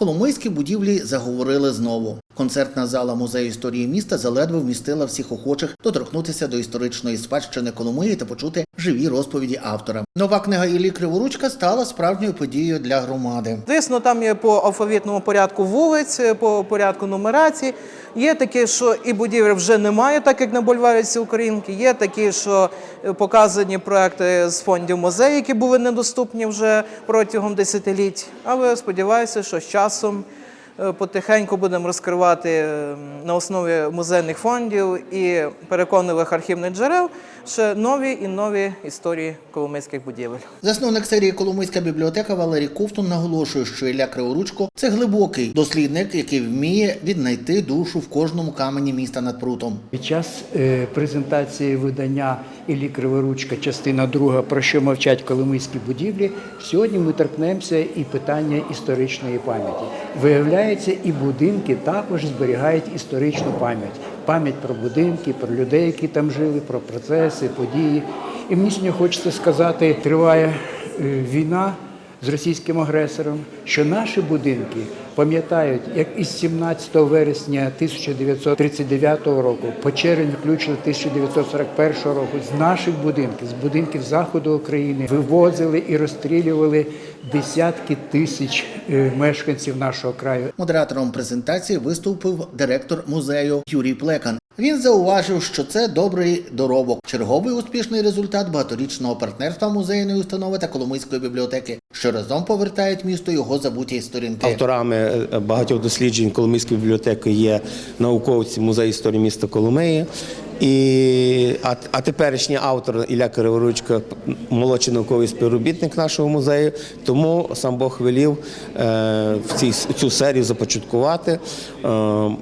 Коломийські будівлі заговорили знову. Концертна зала музею історії міста заледве вмістила всіх охочих доторкнутися до історичної спадщини Коломиї та почути живі розповіді автора. Нова книга Іллі Криворучка стала справжньою подією для громади. Звісно, там є по алфавітному порядку вулиць, по порядку нумерації. Є такі, що і будівель вже немає, так як на бульварі Українки. Є такі, що показані проекти з фондів музею, які були недоступні вже протягом десятиліть. Але сподіваюся, що з часом потихеньку будемо розкривати е, на основі музейних фондів і переконливих архівних джерел ще нові і нові історії коломийських будівель. Засновник серії Коломийська бібліотека Валерій Ковтун наголошує, що Ілля Криворучко це глибокий дослідник, який вміє віднайти душу в кожному камені міста над прутом. Під час е, презентації видання Іллі Криворучка, частина друга, про що мовчать коломийські будівлі, сьогодні ми торкнемося і питання історичної пам'яті. Виявляється, і будинки також зберігають історичну пам'ять. Пам'ять про будинки, про людей, які там жили, про процеси, події. І мені сьогодні хочеться сказати, триває е, війна з російським агресором, що наші будинки пам'ятають, як із 17 вересня 1939 року по червень включно 1941 року з наших будинків, з будинків заходу України вивозили і розстрілювали десятки тисяч е, мешканців нашого краю. Модератором презентації виступив директор музею Юрій Плекан. Він зауважив, що це добрий доробок, черговий успішний результат багаторічного партнерства музейної установи та Коломийської бібліотеки, що разом повертають місто його забуті сторінки. Авторами е, багатьох досліджень Коломийської бібліотеки є науковці музею історії міста Коломиї. І, а, а теперішній автор Ілля Криворучка, молодший науковий співробітник нашого музею, тому сам Бог велів е, в цій, цю серію започаткувати е,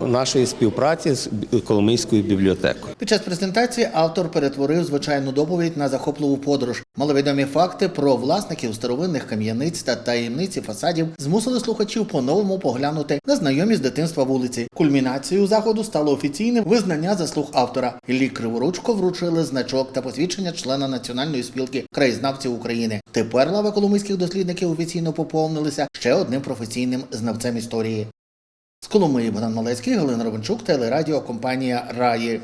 нашої співпраці з Коломийською бібліотекою. Під час презентації автор перетворив звичайну доповідь на захопливу подорож. Маловідомі факти про власників старовинних кам'яниць та таємниці фасадів змусили слухачів по-новому поглянути на знайомі з дитинства вулиці. Кульмінацією заходу стало офіційне визнання заслуг автора. Іллі Криворучко вручили значок та посвідчення члена Національної спілки краєзнавців України. Тепер лави коломийських дослідників офіційно поповнилися ще одним професійним знавцем історії. З Коломиї Богдан Малецький, Галина Ровенчук, телерадіокомпанія Раї.